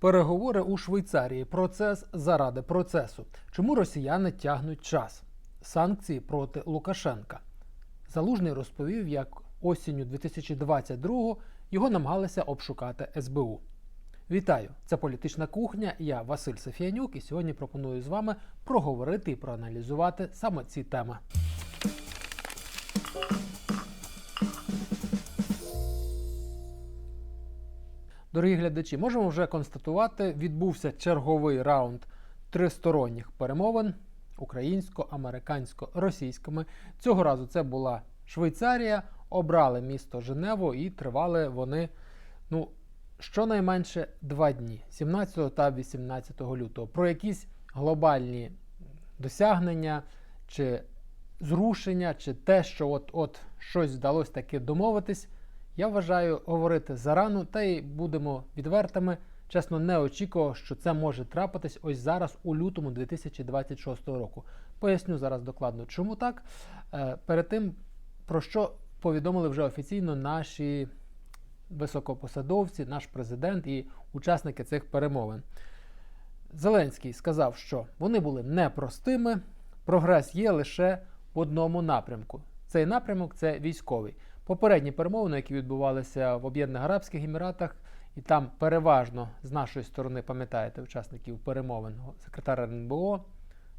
Переговори у Швейцарії. Процес заради процесу. Чому росіяни тягнуть час? Санкції проти Лукашенка. Залужний розповів, як осінню 2022-го його намагалися обшукати СБУ. Вітаю! Це політична кухня. Я Василь Софіянюк, і сьогодні пропоную з вами проговорити і проаналізувати саме ці теми. Дорогі глядачі, можемо вже констатувати, відбувся черговий раунд тристоронніх перемовин українсько-американсько-російськими. Цього разу це була Швейцарія, обрали місто Женеву і тривали вони ну, щонайменше два дні 17 та 18 лютого. Про якісь глобальні досягнення чи зрушення, чи те, що от от щось вдалося таки домовитись. Я вважаю говорити зарано, та й будемо відвертими. Чесно, не очікував, що це може трапитись ось зараз, у лютому 2026 року. Поясню зараз докладно, чому так. Е, перед тим, про що повідомили вже офіційно наші високопосадовці, наш президент і учасники цих перемовин. Зеленський сказав, що вони були непростими, прогрес є лише в одному напрямку. Цей напрямок це військовий. Попередні перемовини, які відбувалися в Об'єднаних Арабських Еміратах, і там переважно з нашої сторони, пам'ятаєте, учасників перемовин, секретар РНБО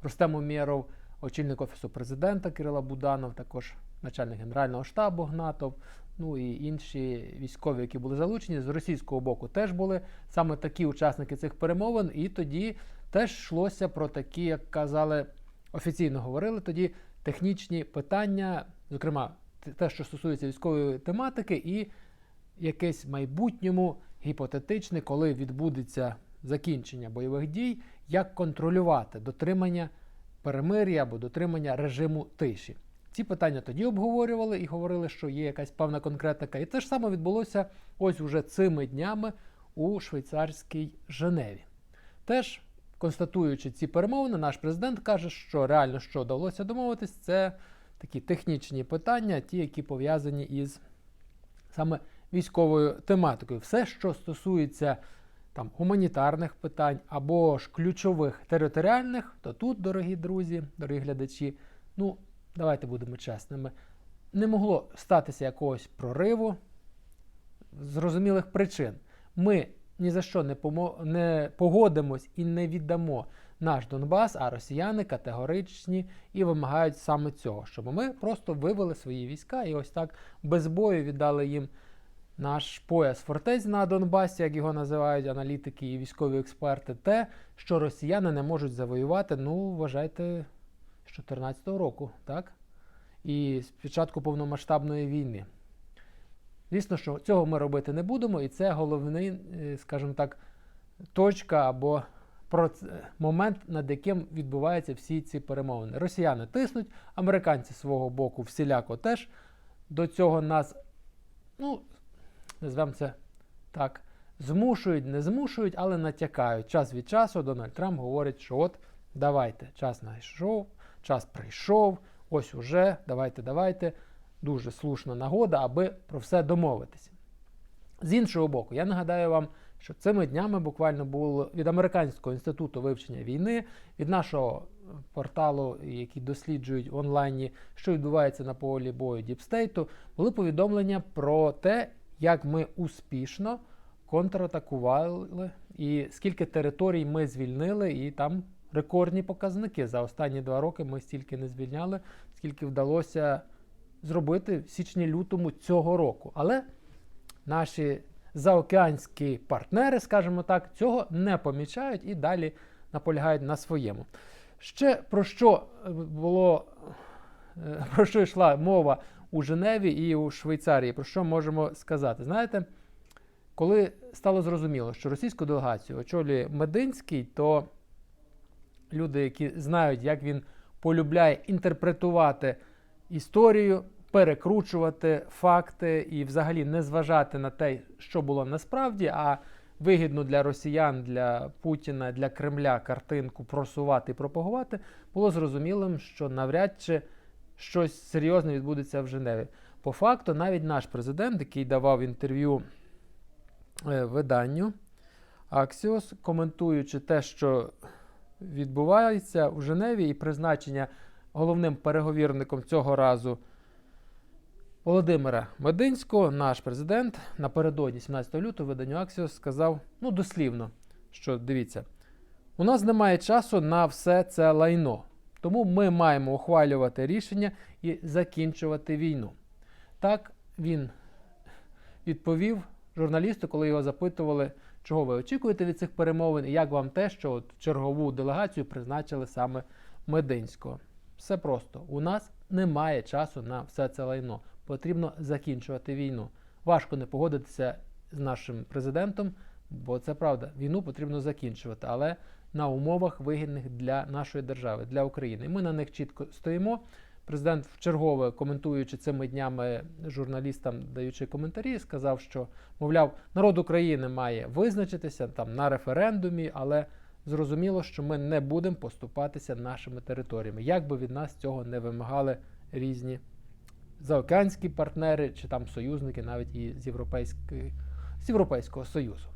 Рустем Умєров, очільник офісу президента Кирила Буданов, також начальник Генерального штабу Гнатов, ну і інші військові, які були залучені з російського боку, теж були саме такі учасники цих перемовин. І тоді теж йшлося про такі, як казали, офіційно говорили тоді технічні питання, зокрема те, що стосується військової тематики, і якесь майбутньому гіпотетичне, коли відбудеться закінчення бойових дій, як контролювати дотримання перемир'я або дотримання режиму тиші. Ці питання тоді обговорювали і говорили, що є якась певна конкретика. І те ж саме відбулося ось уже цими днями у швейцарській Женеві. Теж, констатуючи ці перемовини, наш президент каже, що реально що вдалося домовитись, це такі технічні питання, ті, які пов'язані із саме військовою тематикою. Все, що стосується там гуманітарних питань або ж ключових територіальних, то тут, дорогі друзі, дорогі глядачі, ну давайте будемо чесними, не могло статися якогось прориву зрозумілих причин. Ми ні за що не, помо... не погодимось і не віддамо наш Донбас, а росіяни категоричні і вимагають саме цього, щоб ми просто вивели свої війська і ось так без бою віддали їм наш пояс фортець на Донбасі, як його називають аналітики і військові експерти, те, що росіяни не можуть завоювати, ну, вважайте, з 2014 року, так? І з початку повномасштабної війни. Звісно, що цього ми робити не будемо, і це головний, скажімо так, точка або момент, над яким відбуваються всі ці перемовини. Росіяни тиснуть, американці свого боку всіляко теж до цього нас, ну, назвемо це так, змушують, не змушують, але натякають. Час від часу Дональд Трамп говорить, що от давайте, час знайшов, час прийшов, ось уже, давайте, давайте. Дуже слушна нагода, аби про все домовитися. З іншого боку, я нагадаю вам, що цими днями буквально було від Американського інституту вивчення війни, від нашого порталу, який досліджують в онлайні, що відбувається на полі бою Діпстейту, були повідомлення про те, як ми успішно контратакували і скільки територій ми звільнили, і там рекордні показники. За останні два роки ми стільки не звільняли, скільки вдалося зробити в січні-лютому цього року. Але наші заокеанські партнери, скажімо так, цього не помічають і далі наполягають на своєму. Ще про що було, про що йшла мова у Женеві і у Швейцарії, про що можемо сказати? Знаєте, коли стало зрозуміло, що російську делегацію очолює Мединський, то люди, які знають, як він полюбляє інтерпретувати історію, перекручувати факти і взагалі не зважати на те, що було насправді, а вигідно для росіян, для Путіна, для Кремля картинку просувати і пропагувати, було зрозумілим, що навряд чи щось серйозне відбудеться в Женеві. По факту, навіть наш президент, який давав інтерв'ю е, виданню Аксіос, коментуючи те, що відбувається в Женеві, і призначення головним переговірником цього разу Володимира Мединського, наш президент, напередодні 17 лютого виданню Аксіос сказав ну дослівно, що дивіться, у нас немає часу на все це лайно, тому ми маємо ухвалювати рішення і закінчувати війну. Так він відповів журналісту, коли його запитували, чого ви очікуєте від цих перемовин, і як вам те, що от чергову делегацію призначили саме Мединського. Все просто. У нас немає часу на все це лайно. Потрібно закінчувати війну. Важко не погодитися з нашим президентом, бо це правда. Війну потрібно закінчувати, але на умовах вигідних для нашої держави, для України. Ми на них чітко стоїмо. Президент вчергове коментуючи цими днями журналістам, даючи коментарі, сказав, що мовляв, народ України має визначитися там на референдумі, але зрозуміло, що ми не будемо поступатися нашими територіями, як би від нас цього не вимагали різні заокеанські партнери чи там союзники, навіть і з, з Європейського Союзу.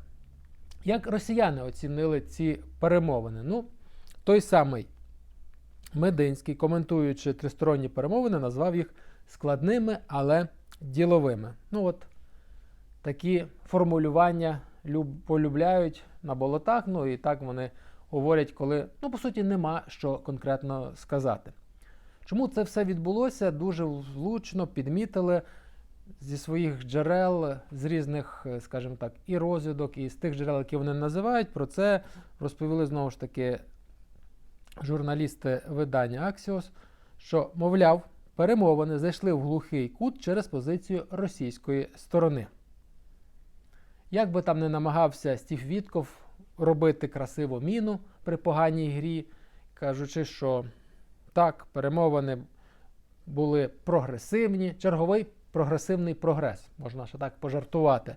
Як росіяни оцінили ці перемовини? Ну, той самий Мединський, коментуючи тристоронні перемовини, назвав їх складними, але діловими. Ну от такі формулювання полюбляють на болотах, ну і так вони говорять, коли, ну, по суті, нема що конкретно сказати. Чому це все відбулося? Дуже влучно підмітили зі своїх джерел, з різних, е, скажімо так, і розвідок, і з тих джерел, які вони називають. Про це розповіли знову ж таки журналісти видання Axios, що, мовляв, перемовини зайшли в глухий кут через позицію російської сторони. Як би там не намагався Стів Вітков робити красиву міну при поганій грі, кажучи, що так, перемовини були прогресивні, черговий прогресивний прогрес, можна ще так пожартувати.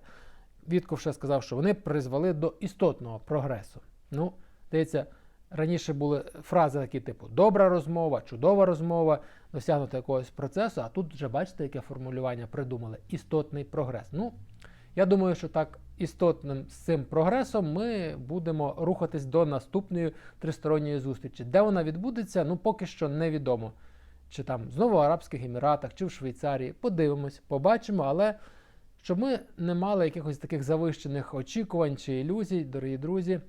Вітков ще сказав, що вони призвели до істотного прогресу. Ну, здається, раніше були фрази такі, типу добра розмова, чудова розмова, досягнути якогось процесу, а тут вже бачите, яке формулювання придумали істотний прогрес. Ну, я думаю, що так істотним з цим прогресом ми будемо рухатись до наступної тристоронньої зустрічі. Де вона відбудеться, ну поки що невідомо. Чи там знову в Арабських Еміратах, чи в Швейцарії. Подивимось, побачимо, але щоб ми не мали якихось таких завищених очікувань чи ілюзій, дорогі друзі.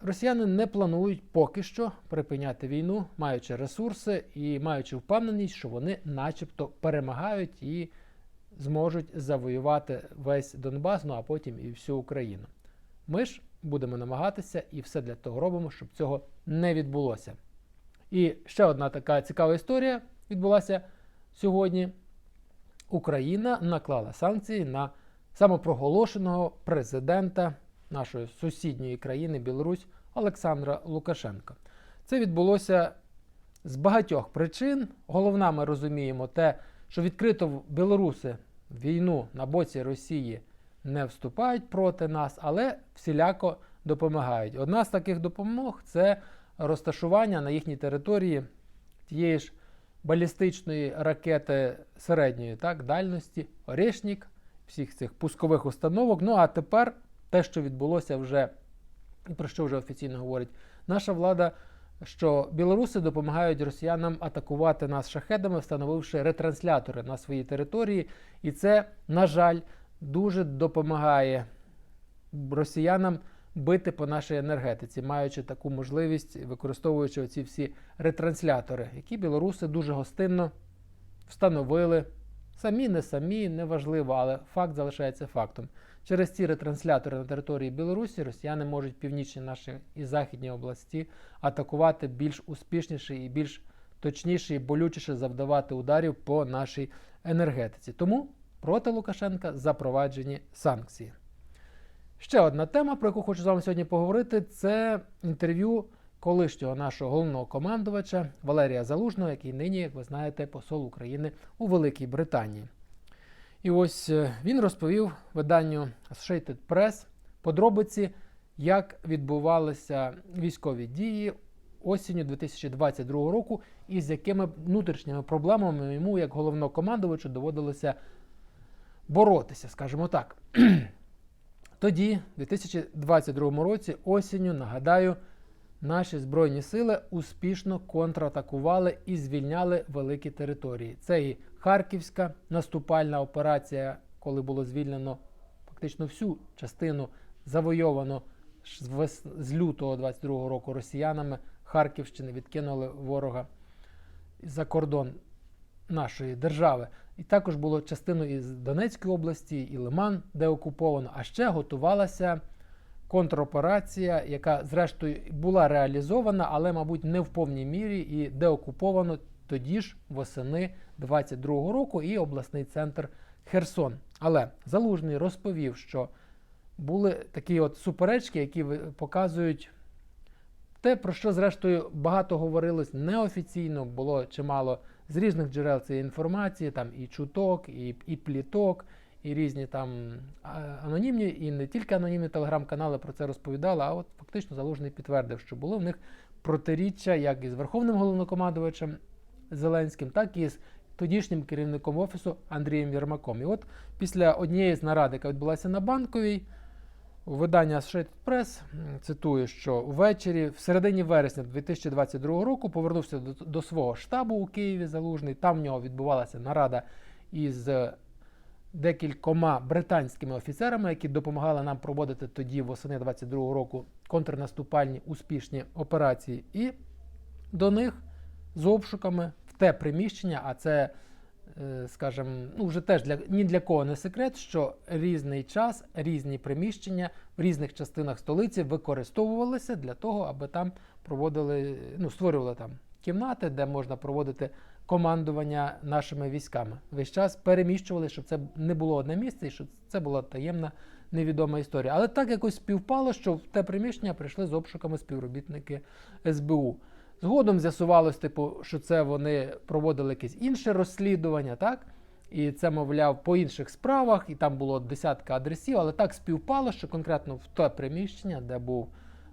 Росіяни не планують поки що припиняти війну, маючи ресурси і маючи впевненість, що вони начебто перемагають і зможуть завоювати весь Донбас, ну а потім і всю Україну. Ми ж будемо намагатися і все для того робимо, щоб цього не відбулося. І ще одна така цікава історія відбулася сьогодні. Україна наклала санкції на самопроголошеного президента нашої сусідньої країни Білорусь Олександра Лукашенка. Це відбулося з багатьох причин. Головна, ми розуміємо, те, що відкрито білоруси війну на боці Росії не вступають проти нас, але всіляко допомагають. Одна з таких допомог це розташування на їхній території тієї ж балістичної ракети середньої так, дальності, Орешнік, всіх цих пускових установок. Ну а тепер те, що відбулося вже, і про що вже офіційно говорить наша влада, що білоруси допомагають росіянам атакувати нас шахедами, встановивши ретранслятори на своїй території. І це, на жаль, дуже допомагає росіянам бити по нашій енергетиці, маючи таку можливість, використовуючи оці всі ретранслятори, які білоруси дуже гостинно встановили. Самі, не самі, неважливо, але факт залишається фактом. Через ці ретранслятори на території Білорусі росіяни можуть північні наші і західні області атакувати більш успішніше і більш точніше і болючіше завдавати ударів по нашій енергетиці. Тому проти Лукашенка запроваджені санкції. Ще одна тема, про яку хочу з вами сьогодні поговорити, це інтерв'ю колишнього нашого головного командувача Валерія Залужного, який нині, як ви знаєте, посол України у Великій Британії. І ось е, він розповів виданню Associated Press подробиці, як відбувалися військові дії осінню 2022 року, і з якими внутрішніми проблемами йому, як головнокомандувачу, доводилося боротися, скажімо так. тоді, в 2022 році, осінню, нагадаю, наші збройні сили успішно контратакували і звільняли великі території. Це і Харківська наступальна операція, коли було звільнено фактично всю частину завойовано з лютого 22 року росіянами Харківщини, відкинули ворога за кордон нашої держави. І також було частину із Донецької області, і Лиман, де окуповано. А ще готувалася контроперація, яка зрештою була реалізована, але, мабуть, не в повній мірі, і де окуповано тоді ж восени 22-го року і обласний центр Херсон. Але Залужний розповів, що були такі от суперечки, які показують те, про що зрештою багато говорилось неофіційно, було чимало з різних джерел цієї інформації, там і чуток, і, і пліток, і різні там анонімні, і не тільки анонімні телеграм-канали про це розповідали, а от фактично Залужний підтвердив, що були в них протиріччя як із Верховним головнокомандувачем Зеленським, так і з тодішнім керівником офісу Андрієм Єрмаком. І от після однієї з нарад, яка відбулася на банковій, Видання Associated Press цитує, що ввечері, в середині вересня 2022 року, повернувся до, до свого штабу у Києві Залужний. Там в нього відбувалася нарада із декількома британськими офіцерами, які допомагали нам проводити тоді, восени 22 року, контрнаступальні успішні операції. І до них з обшуками в те приміщення, а це е, скажімо, ну вже теж для ні для кого не секрет, що різний час, різні приміщення в різних частинах столиці використовувалися для того, аби там проводили, ну створювали там кімнати, де можна проводити командування нашими військами. Весь час переміщували, щоб це не було одне місце, і щоб це була таємна невідома історія. Але так якось співпало, що в те приміщення прийшли з обшуками співробітники СБУ. Згодом з'ясувалось, типу, що це вони проводили якесь інше розслідування, так? І це, мовляв, по інших справах, і там було десятка адресів, але так співпало, що конкретно в те приміщення, де був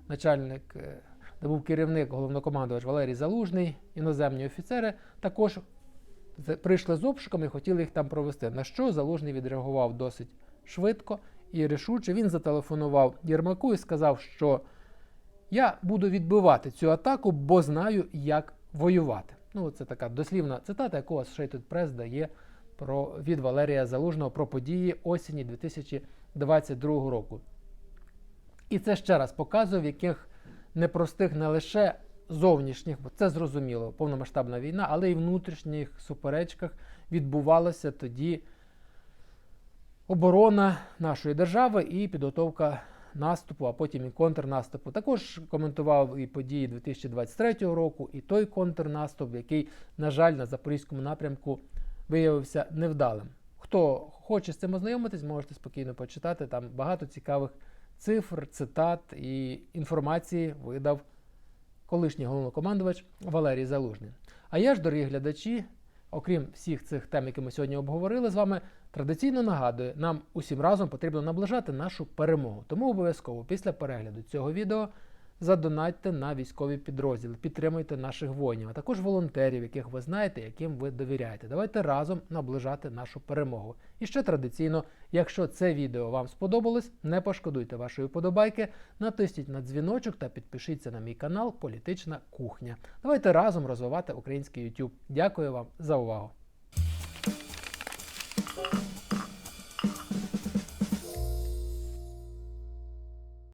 начальник, е, де був керівник, головнокомандувач Валерій Залужний, іноземні офіцери, також прийшли з обшуками і хотіли їх там провести. На що Залужний відреагував досить швидко і рішуче. Він зателефонував Єрмаку і сказав, що я буду відбивати цю атаку, бо знаю, як воювати. Ну, це така дослівна цитата, яку Associated Press дає про, від Валерія Залужного про події осені 2022 року. І це ще раз показує, в яких непростих не лише зовнішніх, бо це зрозуміло, повномасштабна війна, але й внутрішніх суперечках відбувалося тоді оборона нашої держави і підготовка наступу, а потім і контрнаступу. Також коментував і події 2023 року, і той контрнаступ, який, на жаль, на запорізькому напрямку виявився невдалим. Хто хоче з цим ознайомитись, можете спокійно почитати. Там багато цікавих цифр, цитат і інформації видав колишній головнокомандувач Валерій Залужний. А я ж, дорогі глядачі, окрім всіх цих тем, які ми сьогодні обговорили з вами, традиційно нагадую, нам усім разом потрібно наближати нашу перемогу. Тому обов'язково після перегляду цього відео задонатьте на військові підрозділи, підтримуйте наших воїнів, а також волонтерів, яких ви знаєте, яким ви довіряєте. Давайте разом наближати нашу перемогу. І ще традиційно, якщо це відео вам сподобалось, не пошкодуйте вашої вподобайки, натисніть на дзвіночок та підпишіться на мій канал Політична кухня. Давайте разом розвивати український YouTube. Дякую вам за увагу.